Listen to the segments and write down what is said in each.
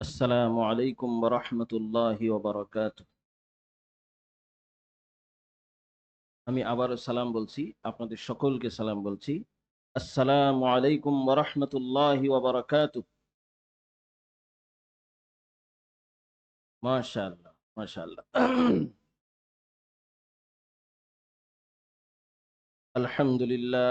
السلام عليكم ورحمة الله وبركاته আমি আবারও সালাম বলছি আপনাদের সকলকে সালাম বলছি আসসালামু আলাইকুম ওরহমতুল্লাহি ওবরাকাতু মাশাআল্লাহ মাশাআল্লাহ আলহামদুলিল্লাহ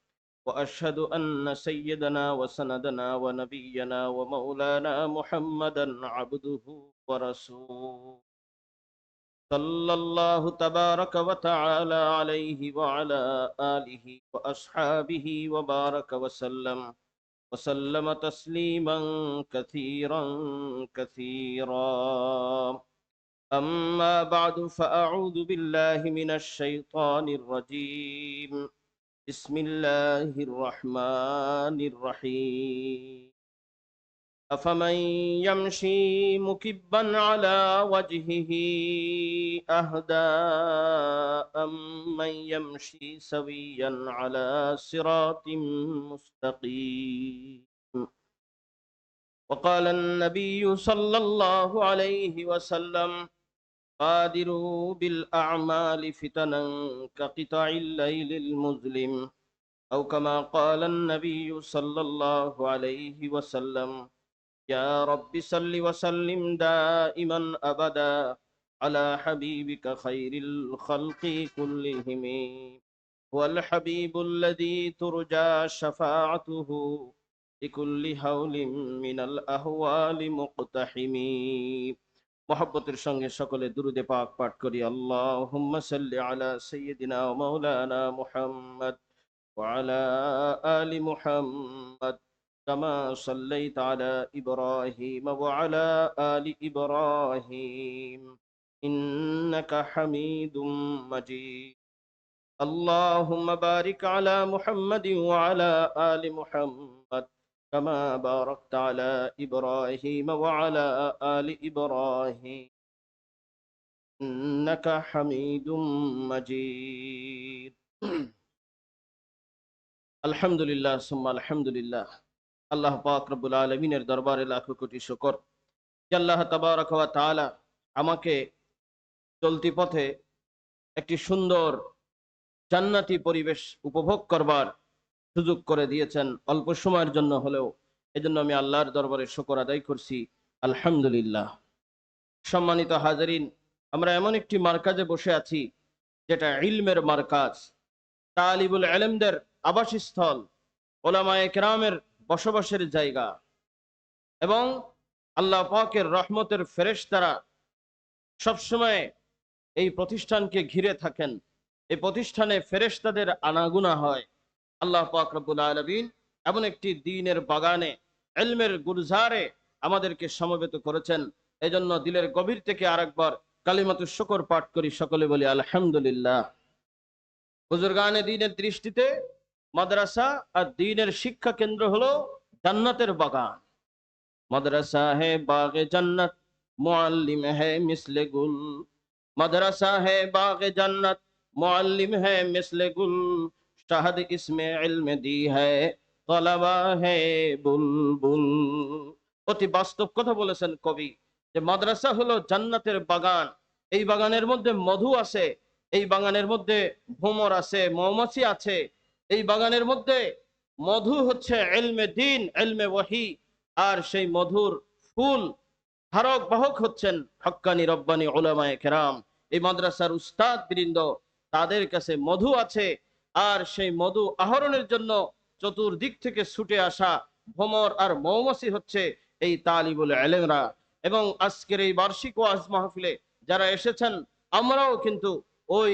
وأشهد أن سيدنا وسندنا ونبينا ومولانا محمدا عبده ورسوله. صلى الله تبارك وتعالى عليه وعلى آله وأصحابه وبارك وسلم. وسلم تسليما كثيرا كثيرا. أما بعد فأعوذ بالله من الشيطان الرجيم. بسم الله الرحمن الرحيم. أفمن يمشي مكبا على وجهه أهدى أم من يمشي سويا على صراط مستقيم. وقال النبي صلى الله عليه وسلم بادروا بالأعمال فتنا كقطع الليل المظلم أو كما قال النبي صلى الله عليه وسلم يا رب صل وسلم دائما أبدا على حبيبك خير الخلق كلهم. هو الحبيب الذي ترجى شفاعته لكل هول من الأهوال مقتحمين. মহব্বতের সঙ্গে সকলে দুরুদে পাক পাঠ করি আল্লাহুম্মা সাল্লি আলা সাইয়্যিদিনা ওয়া মাওলানা মুহাম্মদ ওয়া আলা আলি মুহাম্মদ কামা সাল্লাইতা আলা ইব্রাহিম ওয়া আলা আলি ইব্রাহিম ইন্নাকা হামিদুম মাজিদ اللهم بارك على محمد وعلى آل محمد كما باركت على إبراهيم وعلى آل إبراهيم إنك حميد مجيد الحمد لله ثم الحمد لله আল্লাহ পাক রব্বুল আলমিনের দরবারে লাখো কোটি শুকর যে আল্লাহ তাবারক ওয়া তাআলা আমাকে চলতি পথে একটি সুন্দর জান্নাতি পরিবেশ উপভোগ করবার সুযোগ করে দিয়েছেন অল্প সময়ের জন্য হলেও। এজন্য আমি আল্লাহর দরবারে শকর আদায় করছি। আলহামদুলিল্লাহ। সম্মানিত হাজারিন, আমরা এমন একটি মার্কাজে বসে আছি, যেটা ইলমের মার্কাজ। তালিবুল আলমদের আবাসস্থল, ওলামায়ে কেরামের বসবাসের জায়গা। এবং আল্লাহ পাকের রহমতের ফেরেশতারা সবসময় এই প্রতিষ্ঠানকে ঘিরে থাকেন। এই প্রতিষ্ঠানে ফেরেশতাদের আনাগুনা হয়। আল্লাহ পাক রব্বুল আলমিন এমন একটি দিনের বাগানে এলমের গুলজারে আমাদেরকে সমবেত করেছেন। এজন্য দিলের গভীর থেকে আরেকবার কালিমাতু শকর পাঠ করি সকলে বলি, আলহামদুলিল্লাহ। বুজুর্গানে দিনের দৃষ্টিতে মাদ্রাসা আর দিনের শিক্ষা কেন্দ্র হলো জান্নাতের বাগান। মাদ্রাসা হে বাগে জান্নাত, মুআল্লিম হে মিসলে গুল। মাদ্রাসা হে বাগে জান্নাত, মুআল্লিম হে মিসলে গুল। শাহাদ ইসমে ইলমে দি হ্যায় তলাবা হে বুলবুল। অতি বাস্তব কথা বলেছেন কবি যে মাদ্রাসা হলো জান্নাতের বাগান। এই বাগানের মধ্যে মধু আছে, এই বাগানের মধ্যে ভ্রমর আছে, মৌমাছি আছে। এই বাগানের মধ্যে মধু হচ্ছে এলমে দিন এলমে ওয়াহি। আর সেই মধুর ফুল ধারক বাহক হচ্ছেন হক্কানি রব্বানি ওলামায়ে কেরাম। এই মাদ্রাসার উস্তাদ বৃন্দ তাদের কাছে মধু আছে আর সেই মধু আহরণের জন্য চতুর্দিক থেকে ছুটে আসা ভ্রমর আর মৌমাছি হচ্ছে এই তালিবুল আলেমরা এবং আজকের এই বার্ষিক ওয়াজ মাহফিলে যারা এসেছেন, আমরাও কিন্তু ওই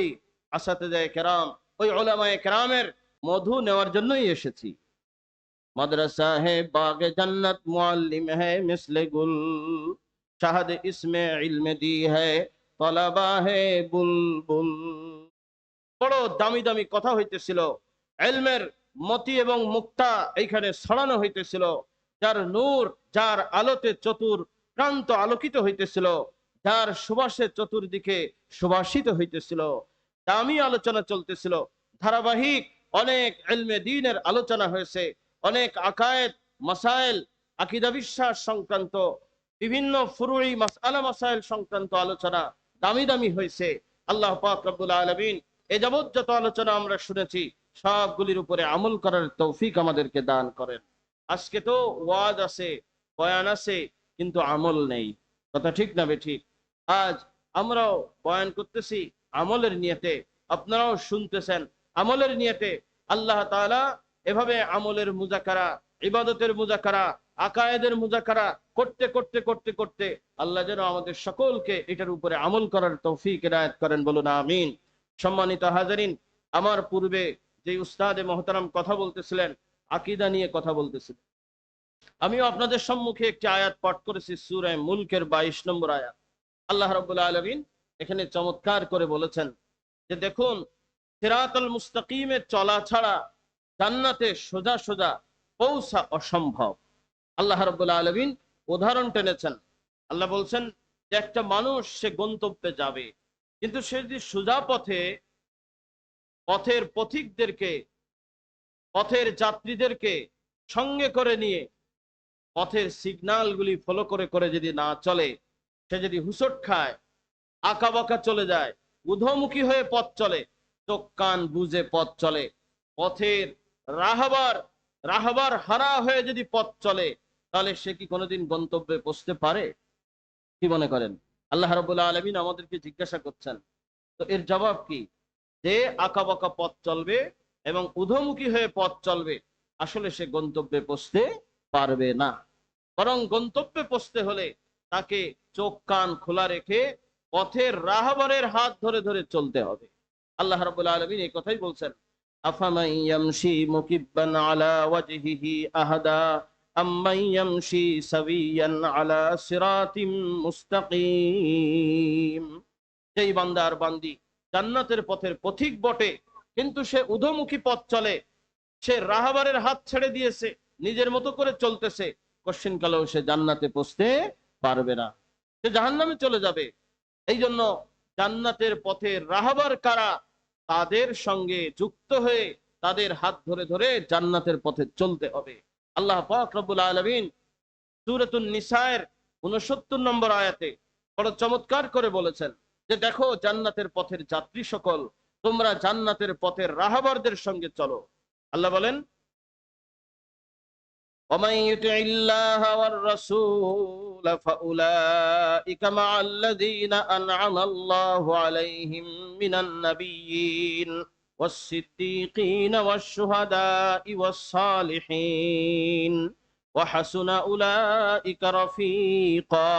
আসাতে কেরাম, ওই ওলামায় কেরামের মধু নেওয়ার জন্যই এসেছি। মাদ্রাসা হে বাগে জান্নাত মুআল্লিম হে মিসলে গুল, শাহাদ ইসমে ইলমে দি হ্যায় তলাবা হে বুলবুল। বড় দামি দামি কথা হইতেছিল। এলমের মতি এবং মুক্তা এইখানে ছড়ানো হইতেছিল। যার নূর, যার আলোতে চতুর প্রান্ত আলোকিত হইতেছিল। যার সুবাসে চতুর্দিকে সুবাসিত হইতেছিল। দামি আলোচনা চলতেছিল। ধারাবাহিক অনেক এলমে দিনের আলোচনা হয়েছে। অনেক আকায়েত মাসাইল, আকিদা বিশ্বাস সংক্রান্ত, বিভিন্ন ফুরুই মাসালা মাসাইল সংক্রান্ত আলোচনা দামি দামি হয়েছে। আল্লাহ পাক রব্বুল আলমিন এ যাবৎ যত আলোচনা আমরা শুনেছি, সবগুলির উপরে আমল করার তৌফিক আমাদেরকে দান করেন। আজকে তো ওয়াজ আছে, বয়ান আছে, কিন্তু আমল নেই। কথা ঠিক না ঠিক আজ আমরাও বয়ান করতেছি, আমলের নিয়েতে আপনারাও শুনতেছেন, আমলের নিয়তে আল্লাহ তাআলা এভাবে আমলের মুজাকারা, ইবাদতের মুজাকারা, আকায়েদের মুজাকারা করতে করতে করতে করতে আল্লাহ যেন আমাদের সকলকে এটার উপরে আমল করার তৌফিক এনায়েত করেন বলুন, আমিন। সম্মানিত হাজারিন, আমার পূর্বে যে উস্তাদে মহতারাম কথা বলতেছিলেন, আকিদা নিয়ে কথা বলতেছিলেন। আমিও আপনাদের সম্মুখে একটি আয়াত পাঠ করেছি সুরায় মুলকের বাইশ নম্বর আয়াত। আল্লাহ রবুল্লা আলমিন এখানে চমৎকার করে বলেছেন যে, দেখুন, সিরাতুল মুস্তাকিমে চলা ছাড়া জান্নাতে সোজা সোজা পৌঁছা অসম্ভব। আল্লাহ রবুল্লা আলমিন উদাহরণ টেনেছেন। আল্লাহ বলছেন যে, একটা মানুষ, সে গন্তব্যে যাবে। কিন্তু সে যদি সোজা পথে, পথের পথিকদেরকে, পথের যাত্রীদেরকে সঙ্গে করে নিয়ে, পথের সিগনালগুলি ফলো করে করে যদি না চলে, সে যদি হুসট খায় আঁকা বাঁকা চলে যায় উধমুখী হয়ে পথ চলে চোখ কান বুঝে পথ চলে। পথের রাহাবার রাহাবার হারা হয়ে যদি পথ চলে, তাহলে সে কি কোনোদিন গন্তব্যে পৌঁছতে পারে? কি মনে করেন? আল্লাহ রবুল্লা আলমিন আমাদেরকে জিজ্ঞাসা করছেন, তো এর জবাব কি? যে আঁকা বাঁকা পথ চলবে এবং উধমুখী হয়ে পথ চলবে, আসলে সে গন্তব্যে পৌঁছতে পারবে না। বরং গন্তব্যে পৌঁছতে হলে তাকে চোখ কান খোলা রেখে পথের রাহবরের হাত ধরে ধরে চলতে হবে। আল্লাহ রাব্বুল আলমিন এই কথাই বলছেন, আফামান ইয়ামশি মুকিব্বান আলা আহাদা? মুস্তাকিম যেই বান্দার বান্দি জান্নাতের পথের পথিক বটে, কিন্তু সে উধমুখী পথ চলে, সে রাহাবারের হাত ছেড়ে দিয়েছে, নিজের মতো করে চলতেছে কশ্চিন কালেও সে জান্নাতে পৌঁছতে পারবে না। সে জাহান্নামে চলে যাবে। এই জন্য জান্নাতের পথে রাহাবার কারা তাদের সঙ্গে যুক্ত হয়ে তাদের হাত ধরে ধরে জান্নাতের পথে চলতে হবে। আল্লাহ পাক রব্বুল আলমিন সুরতুল নিসায়ের উনসত্তর নম্বর আয়াতে বড় চমৎকার করে বলেছেন যে দেখো জান্নাতের পথের যাত্রী সকল, তোমরা জান্নাতের পথের রাহাবারদের সঙ্গে চলো। আল্লাহ বলেন আল্লাহ يطع الله والرسول فأولئك مع الذين أنعم الله عليهم من النبيين والصديقين والشهداء والصالحين وحسن أولئك رفيقا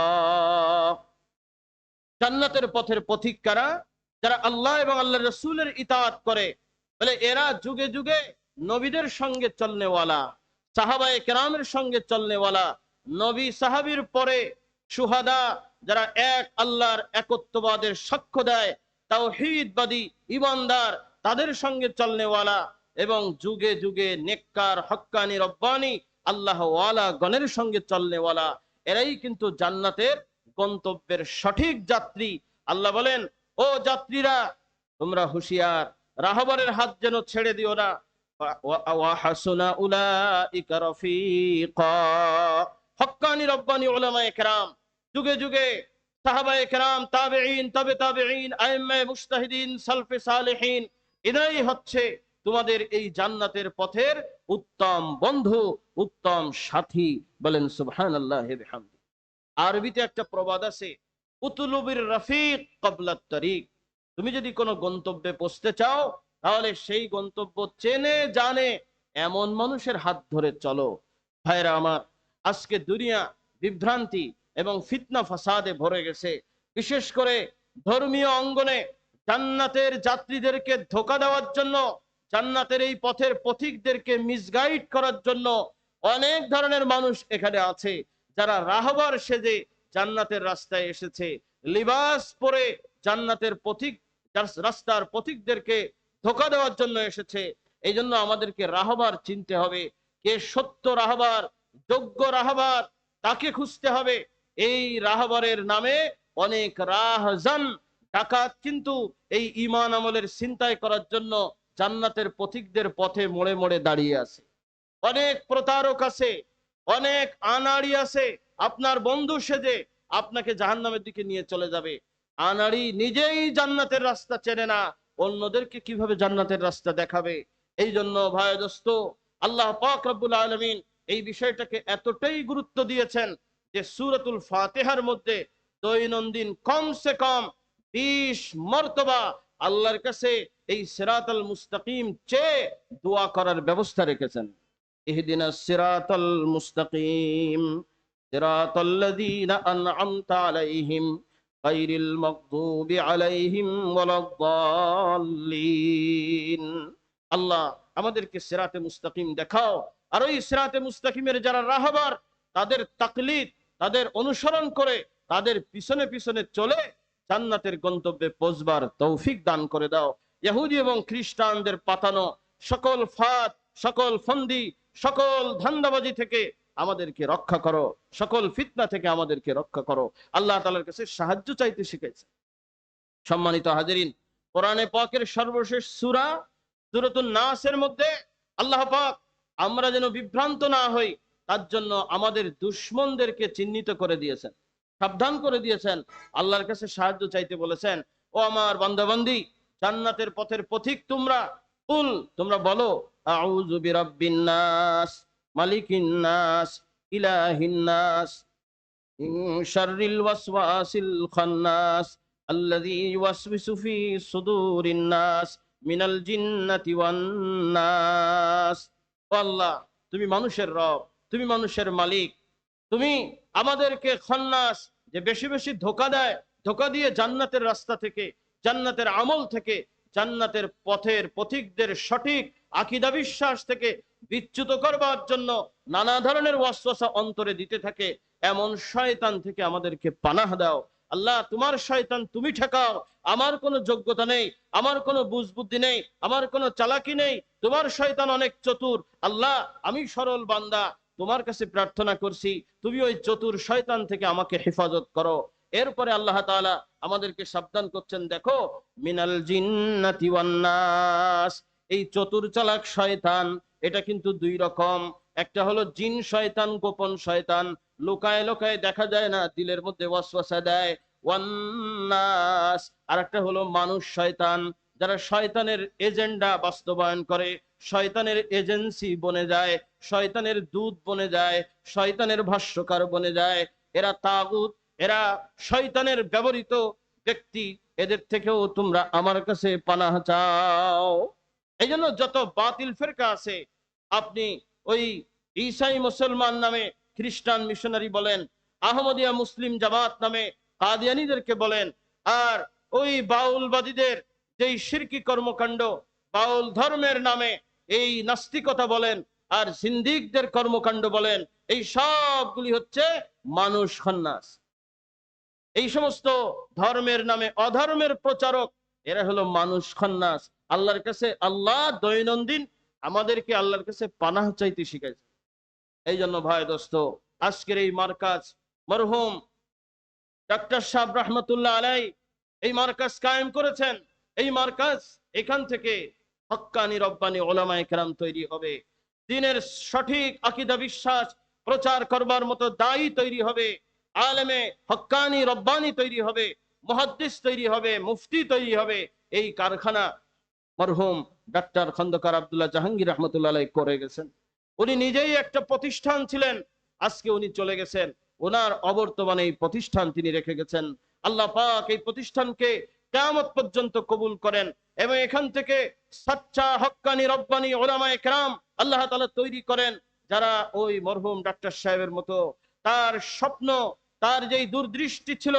জান্নাতের পথের পথিক কারা যারা আল্লাহ এবং আল্লাহ রসুলের ইতাআত করে বলে এরা যুগে যুগে নবীদের সঙ্গে চলনেওয়ালা সাহাবায়ে কেরামের সঙ্গে চলনেওয়ালা নবী সাহাবির পরে সুহাদা যারা এক আল্লাহর একত্ববাদের সাক্ষ্য দেয় তাওহীদবাদী ইমানদার তাদের সঙ্গে চলনেওয়ালা এবং যুগে যুগে নেককার, হক্কানি, রব্বানি আল্লাহ ওয়ালা গণের সঙ্গে চলনেওয়ালা, এরাই কিন্তু জান্নাতের গন্তব্যের সঠিক যাত্রী। আল্লাহ বলেন, ও যাত্রীরা, তোমরা হুশিয়ার। রাহবারের হাত যেন ছেড়ে দিও না। হক্কানি, রব্বানি, উলামায়ে কেরাম, যুগে যুগে তবে এরাই হচ্ছে তোমাদের এই জান্নাতের পথের উত্তম বন্ধু, উত্তম সাথী বলেন সুবহানাল্লাহি বিহামদি। আরবিতে একটা প্রবাদ আছে, উতুলুবির রফিক কবলাত তারিক। তুমি যদি কোনো গন্তব্যে পৌঁছতে চাও, তাহলে সেই গন্তব্য চেনে, জানে, এমন মানুষের হাত ধরে চলো। ভাইরা আমার, আজকে দুনিয়া বিভ্রান্তি এবং ফিতনা ফাসাদে ভরে গেছে। বিশেষ করে ধর্মীয় অঙ্গনে জান্নাতের যাত্রীদেরকে ধোকা দেওয়ার জন্য, জান্নাতের এই পথের পথিকদেরকে মিসগাইড করার জন্য অনেক ধরনের মানুষ এখানে আছে, যারা রাহবার সেজে জান্নাতের রাস্তায় এসেছে। লিবাস পরে জান্নাতের পথিক রাস্তার পথিকদেরকে ধোকা দেওয়ার জন্য এসেছে। এই জন্য আমাদেরকে রাহবার চিনতে হবে। কে সত্য রাহবার, যোগ্য রাহবার, তাকে খুঁজতে হবে। এই রাহবারের নামে অনেক রাহজান ডাকাত কিন্তু এই ইমান আমলের চিন্তায় করার জন্য জান্নাতের পথিকদের পথে মোড়ে মোড়ে দাঁড়িয়ে আছে। অনেক প্রতারক আছে, অনেক আনাড়ি আছে। আপনার বন্ধু সেজে আপনাকে জাহান্নামের দিকে নিয়ে চলে যাবে। আনাড়ি নিজেই জান্নাতের রাস্তা চেনে না, অন্যদেরকে কীভাবে জান্নাতের রাস্তা দেখাবে? এই জন্য ভাই দোস্ত, আল্লাহ পাক রব্বুল আলমিন এই বিষয়টাকে এতটাই গুরুত্ব দিয়েছেন যে সুরতুল ফাতেহার মধ্যে দৈনন্দিন কমসে কম বিশ মর্তবা আল্লাহর কাছে এই সিরাতাল মুস্তাকিম চেয়ে দোয়া করার ব্যবস্থা রেখেছেন। ইহদিনা সিরাতাল মুস্তাকিম আল্লাহ, আমাদেরকে সিরাতে মুস্তাকিম দেখাও। আর ওই সিরাতে মুস্তাকিমের যারা রাহবার, তাদের তাকলিদ, তাদের অনুসরণ করে তাদের পিছনে পিছনে চলে জান্নাতের গন্তব্যে পৌঁছবার তৌফিক দান করে দাও। ইহুদি এবং খ্রিস্টানদের পাতানো সকল ফাঁদ, সকল ফন্দি, সকল ধান্দাবাজি থেকে আমাদেরকে রক্ষা করো। সকল ফিতনা থেকে আমাদেরকে রক্ষা করো। আল্লাহ তালার কাছে সাহায্য চাইতে শিখেছে সম্মানিত হাজারিন, কোরআনে পাকের সর্বশেষ সুরা সুরতুল নাসের মধ্যে আল্লাহ পাক আমরা যেন বিভ্রান্ত না হই, তার জন্য আমাদের দুশ্মনদেরকে চিহ্নিত করে দিয়েছেন। সাবধান করে দিয়েছেন। আল্লাহর কাছে সাহায্য চাইতে বলেছেন, ও আমার বান্দাবান্দি জান্নাতের পথের পথিক তোমরা, কুল, তোমরা বলো, আউযু বিরাব্বিন নাস, মালিকিন নাস, ইলাহিন নাস শাররিল ওয়াসওয়াসিল খান্নাস, আল্লাযী ইউওয়াসওয়িসু ফি সুদুরিন নাস, মিনাল জিন্নাতি ওয়ান নাস। আল্লাহ, তুমি মানুষের রব, তুমি মানুষের মালিক, তুমি আমাদেরকে খন্নাস যে বেশি বেশি ধোকা দেয়, ধোকা দিয়ে জান্নাতের রাস্তা থেকে, জান্নাতের আমল থেকে, জান্নাতের পথের পথিকদের সঠিক আকিদা বিশ্বাস থেকে বিচ্যুত করবার জন্য নানা ধরনের ওয়াসওয়াসা অন্তরে দিতে থাকে, এমন শয়তান থেকে আমাদেরকে পানাহ দাও। আল্লাহ, তোমার শয়তান তুমি ঠেকাও। আমার কোনো যোগ্যতা নেই, আমার কোনো বুঝবুদ্ধি নেই, আমার কোনো চালাকি নেই। তোমার শয়তান অনেক চতুর। আল্লাহ, আমি সরল বান্দা তোমার কাছে প্রার্থনা করছি, তুমি ওই চতুর শয়তান থেকে আমাকে হেফাজত করো। এরপরে আল্লাহ তাআলা আমাদেরকে সাবধান করছেন, দেখো, মিনাল ওয়ান এই চতুর চালাক শয়তান, এটা কিন্তু দুই রকম। একটা হলো জিন শয়তান, গোপন শয়তান। লোকায় লোকায় দেখা যায় না, দিলের মধ্যে ওয়াসওয়াসা দেয়। ওয়ান্নাস আর একটা হলো মানুষ শয়তান। যারা শয়তানের এজেন্ডা বাস্তবায়ন করে, শয়তানের এজেন্সি বনে যায়, শয়তানের দূত বনে যায়, শয়তানের ভাষ্যকার বনে যায়, এরা তাগুত, এরা শয়তানের ব্যবহৃত ব্যক্তি, এদের থেকেও তোমরা আমার কাছে পানাহ চাও। এই জন্য যত বাতিল ফেরকা আছে, আপনি ওই ঈসাই মুসলমান নামে খ্রিস্টান মিশনারি বলেন, আহমদিয়া মুসলিম জামাত নামে কাদিয়ানিদেরকে বলেন, আর ওই বাউলবাদীদের যেই শিরকি কর্মকাণ্ড বাউল ধর্মের নামে এই নাস্তিকতা বলেন আর সিন্দিকদের কর্মকাণ্ড বলেন, এই সবগুলি হচ্ছে মানুষ খন্নাস এই সমস্ত ধর্মের নামে অধর্মের প্রচারক, এরা হলো মানুষ খন্নাস আল্লাহর কাছে আল্লাহ দৈনন্দিন আমাদেরকে আল্লাহর কাছে পানাহ চাইতে শিখাইছে। এই জন্য ভাই দোস্ত, আজকের এই মার্কাজ মরহুম ডক্টর সাহেব রহমতুল্লাহ আলাই এই মার্কাজ কায়েম করেছেন। এই মার্কাজ এখান থেকে হক্কানি রব্বানি ওলামায়ে কেরাম তৈরি হবে। দিনের সঠিক আকিদা বিশ্বাস প্রচার করবার মতো দায়ী তৈরি হবে। আলেমে হক্কানি রব্বানি তৈরি হবে, মুহাদ্দিস তৈরি হবে, মুফতি তৈরি হবে। এই কারখানা মরহুম ডাক্তার খন্দকার আব্দুল্লাহ জাহাঙ্গীর রহমতুল্লাহ করে গেছেন। উনি নিজেই একটা প্রতিষ্ঠান ছিলেন, আজকে উনি চলে গেছেন। ওনার অবর্তমানে এই প্রতিষ্ঠান তিনি রেখে গেছেন। আল্লাহ পাক এই প্রতিষ্ঠানকে কেয়ামত পর্যন্ত কবুল করেন এবং এখান থেকে সাচ্চা, হক্কানি, রব্বানি ওলামায়ে কেরাম আল্লাহ তাআলা তৈরি করেন, যারা ওই মরহুম ডাক্তার সাহেবের মতো তার স্বপ্ন, তার যেই দূরদৃষ্টি ছিল,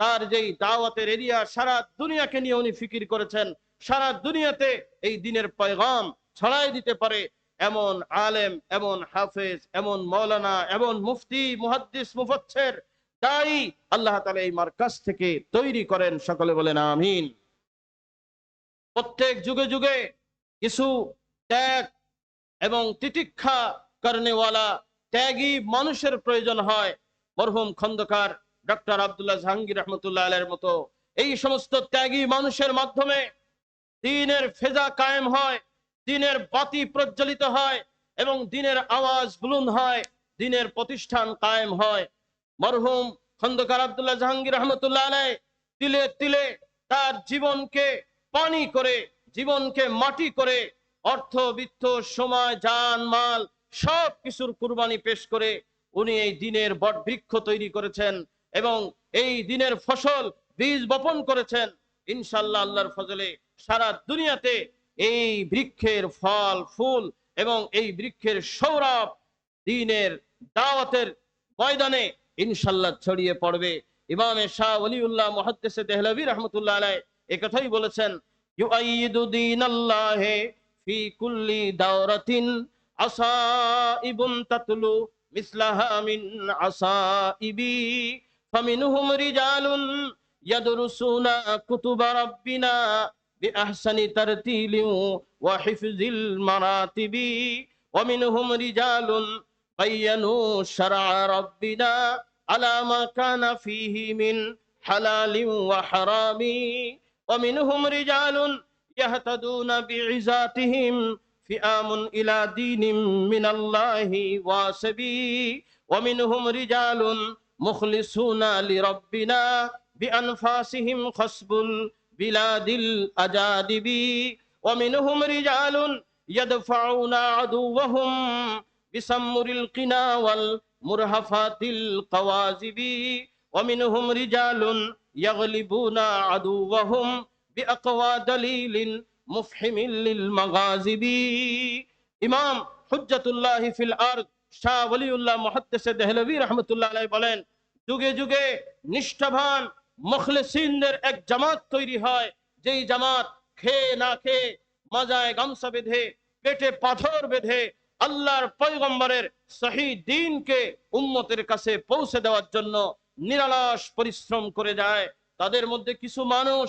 তার যেই দাওয়াতের এরিয়া সারা দুনিয়াকে নিয়ে উনি ফিকির করেছেন, সারা দুনিয়াতে এই দিনের পয়গাম ছড়াই দিতে পারে এমন আলেম, এমন হাফেজ, এমন মৌলানা, এমন মুফতি, মুহাদ্দিস, মুফাচ্ছের তাই আল্লাহ তালা এই মার্কাজ থেকে তৈরি করেন। সকলে বলেন আমিন। প্রত্যেক যুগে যুগে কিছু ত্যাগ এবং তিতিক্ষা করেনেওয়ালা ত্যাগী মানুষের প্রয়োজন হয়। মরহুম খন্দকার ডক্টর আব্দুল্লাহ জাহাঙ্গীর রহমতুল্লাহ আলের মতো এই সমস্ত ত্যাগী মানুষের মাধ্যমে দিনের ফেজা কায়েম হয়, দিনের বাতি প্রজ্বলিত হয় এবং দিনের আওয়াজ বুলুন হয়, দিনের প্রতিষ্ঠান কায়েম হয়। মরহুম খন্দকার আব্দুল্লাহ জাহাঙ্গীর রহমতুল্লাহ আলাই তিলে তিলে তার জীবনকে পানি করে, জীবনকে মাটি করে, অর্থ, বিত্ত, সময়, জান, মাল সব কিছুর কুরবানি পেশ করে উনি এই দিনের বট বৃক্ষ তৈরি করেছেন এবং এই দিনের ফসল বীজ বপন করেছেন। ইনশাল্লাহ আল্লাহর ফজলে সারা দুনিয়াতে এই বৃক্ষের ফল, ফুল এবং এই বৃক্ষের সৌরভ দিনের দাওয়াতের ময়দানে ইনশাল্লাহ ছড়িয়ে পড়বে ইমামে শাহ ওলিউল্লাহ মুহাদ্দিসে দেহলভী রহমতুল্লাহ আলাই একথাই বলেছেন ইউআইদু দীনাল্লাহে ফি কুল্লি দাওরাতিন আসাইবুন তাতলু মিসলাহা মিন আসাইবি ফামিনহুম রিজালুন ইয়াদরুসুনা কুতুবা রাব্বিনা بأحسن ترتيل وحفظ المراتب ومنهم رجال بينوا شرع ربنا على ما كان فيه من حلال وحرام. ومنهم رجال يهتدون بعزاتهم. فئام إلى دين من الله واسبي. ومنهم رجال مخلصون لربنا بأنفاسهم خصب البلاد الأجادب ومنهم رجال يدفعون عدوهم بسمر القنا والمرهفات القوازب ومنهم رجال يغلبون عدوهم بأقوى دليل مفحم للمغازب ইমাম হুজ্জাতুল্লাহ ফিল আরদ শাহ ওলিউল্লাহ মুহাদ্দিস দেহলভী রাহমাতুল্লাহ আলাইহি বলেন যুগে যুগে নিষ্ঠাবান মুখলিসিনদের এক জামাত তৈরি হয় যেই জামাত খেয়ে না খেয়ে মাজায় গামছা বেঁধে পেটে পাথর বেঁধে আল্লাহর পয়গম্বরের সহি দিনকে উম্মতের কাছে পৌঁছে দেওয়ার জন্য নিরালাস পরিশ্রম করে যায়। তাদের মধ্যে কিছু মানুষ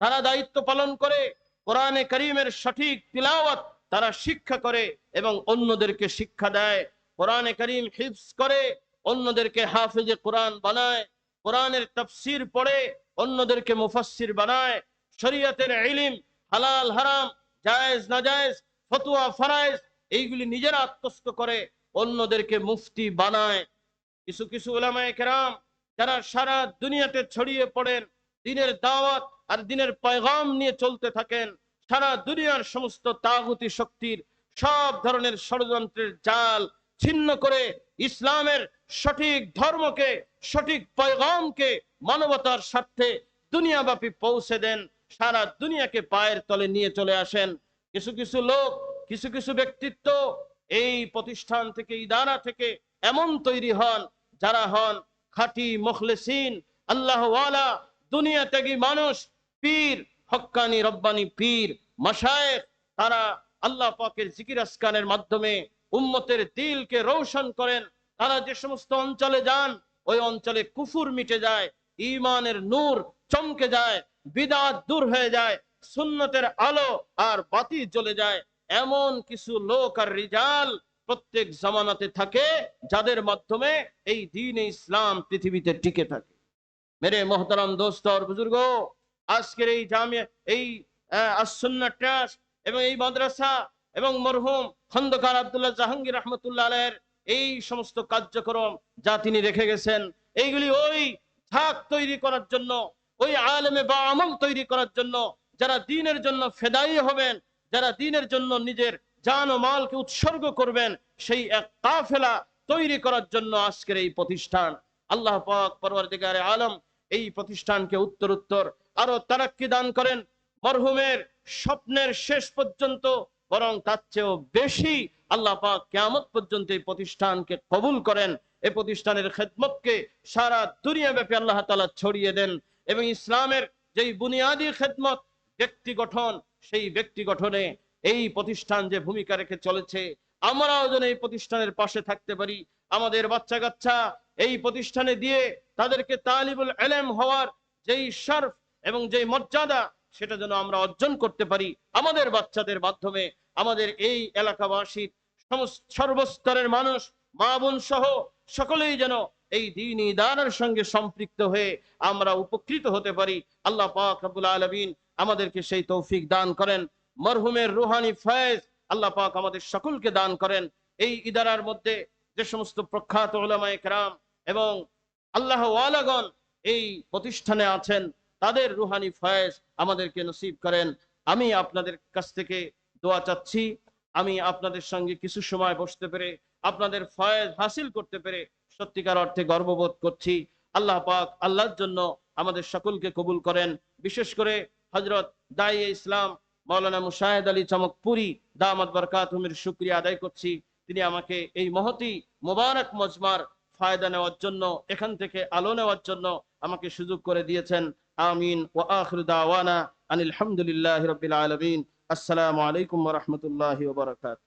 তারা দায়িত্ব পালন করে, কোরআনে করিমের সঠিক তিলাওয়াত তারা শিক্ষা করে এবং অন্যদেরকে শিক্ষা দেয়। কোরআনে করিম হিফজ করে, অন্যদেরকে হাফেজে কোরআন বানায়, কোরআনের তফসির পড়ে, অন্যদেরকে মুফাসসির বানায়। শরীয়তের ইলিম হালাল হারাম, জায়েজ নাজায়েজ, ফতুয়া ফরায়েজ এইগুলি নিজেরা আত্মস্থ করে অন্যদেরকে মুফতি বানায়। কিছু কিছু ওলামায়ে কেরাম যারা সারা দুনিয়াতে ছড়িয়ে পড়েন, দিনের দাওয়াত আর দিনের পয়গাম নিয়ে চলতে থাকেন, সারা দুনিয়ার সমস্ত তাগুতি শক্তির সব ধরনের ষড়যন্ত্রের জাল ছিন্ন করে ইসলামের সঠিক ধর্মকে, সঠিক পয়গামকে, মানবতার স্বার্থে দুনিয়াব্যাপী পৌঁছে দেন, সারা দুনিয়াকে পায়ের তলে নিয়ে চলে আসেন। কিছু কিছু লোক কিছু কিছু ব্যক্তিত্ব এই প্রতিষ্ঠান থেকে, ইদারা থেকে এমন তৈরি হন, যারা হন খাঁটি মুখলেসিন, আল্লাহওয়ালা, দুনিয়া ত্যাগী মানুষ, পীর, হক্কানি, রব্বানি পীর মাসায়েক তারা আল্লাহ পাকের জিকির আসকানের মাধ্যমে উম্মতের দিলকে রৌশন করেন। তারা যে সমস্ত অঞ্চলে যান, ওই অঞ্চলে কুফুর মিটে যায় ইমানের নূর চমকে যায়, বিদাত দূর হয়ে যায়, সুন্নতের আলো আর বাতি জ্বলে যায়। এমন কিছু লোক আর রিজাল প্রত্যেক জামানাতে থাকে যাদের মাধ্যমে এই দিন ইসলাম পৃথিবীতে টিকে থাকে। মেরে মোহতারাম দোস্ত বুজুর্গ, আজকের এই জামিয়া এই এবং এই মাদ্রাসা এবং মরহুম খন্দকার আব্দুল্লাহ জাহাঙ্গীর রহমতুল্লাহ এই সমস্ত কার্যক্রম যা তিনি রেখে গেছেন, এইগুলি ওই ঝাঁক তৈরি করার জন্য, ওই আলেমে বা আমল তৈরি করার জন্য, যারা দিনের জন্য ফেদাই হবেন যারা দিনের জন্য নিজের জান ও মালকে উৎসর্গ করবেন, সেই এক কাফেলা তৈরি করার জন্য আজকের এই প্রতিষ্ঠান। আল্লাহ পাক পরওয়ারদিগারে আলম এই প্রতিষ্ঠানকে উত্তর উত্তর আরও তারাক্কি দান করেন। মরহুমের স্বপ্নের শেষ পর্যন্ত, বরং তার চেয়েও বেশি আল্লাহ পাক কেয়ামত পর্যন্ত এই প্রতিষ্ঠানকে কবুল করেন। এই প্রতিষ্ঠানের খেদমতকে সারা দুনিয়া ব্যাপী আল্লাহ তালা ছড়িয়ে দেন এবং ইসলামের যেই বুনিয়াদী খেদমত, ব্যক্তি গঠন সেই ব্যক্তি গঠনে এই প্রতিষ্ঠান যে ভূমিকা রেখে চলেছে, আমরাও যেন এই প্রতিষ্ঠানের পাশে থাকতে পারি। আমাদের বাচ্চা কাচ্চা এই প্রতিষ্ঠানে দিয়ে তাদেরকে তালিবুল এলেম হওয়ার যেই শর্ফ এবং যেই মর্যাদা, সেটা যেন আমরা অর্জন করতে পারি আমাদের বাচ্চাদের মাধ্যমে। আমাদের এই এলাকাবাসীর সর্বস্তরের মানুষ, মা বোন সহ সকলেই যেন এই দিন ইদানের সঙ্গে সম্পৃক্ত হয়ে আমরা উপকৃত হতে পারি। আল্লাহ পাক রব্বুল আলমিন আমাদেরকে সেই তৌফিক দান করেন। মরহুমের রুহানি ফয়েজ আল্লাহ পাক আমাদের সকলকে দান করেন। এই ইদারার মধ্যে যে সমস্ত প্রখ্যাত ওলামায়ে কেরাম এবং আল্লাহ ওয়ালাগণ এই প্রতিষ্ঠানে আছেন, তাদের রুহানি ফয়েজ আমাদেরকে নসিব করেন। আমি আপনাদের কাছ থেকে দোয়া চাচ্ছি। আমি আপনাদের সঙ্গে কিছু সময় বসতে পেরে, আপনাদের ফয়েজ হাসিল করতে পেরে সত্যিকার অর্থে গর্ববোধ করছি। আল্লাহ পাক আল্লাহর জন্য আমাদের সকলকে কবুল করেন। বিশেষ করে হজরত দাই ইসলাম মৌলানা মুশাহেদ আলী চমকপুরি দামাত বরকাতহুমের শুক্রিয়া আদায় করছি। তিনি আমাকে এই মহতি মোবারক মজমার ফায়দা নেওয়ার জন্য, এখান থেকে আলো নেওয়ার জন্য আমাকে সুযোগ করে দিয়েছেন। আমিন। ও আখর দাওয়ানা আনিল রবিল আলমিন। আসসালামু আলাইকুম রহমতুল্লাহ ওবরাকাত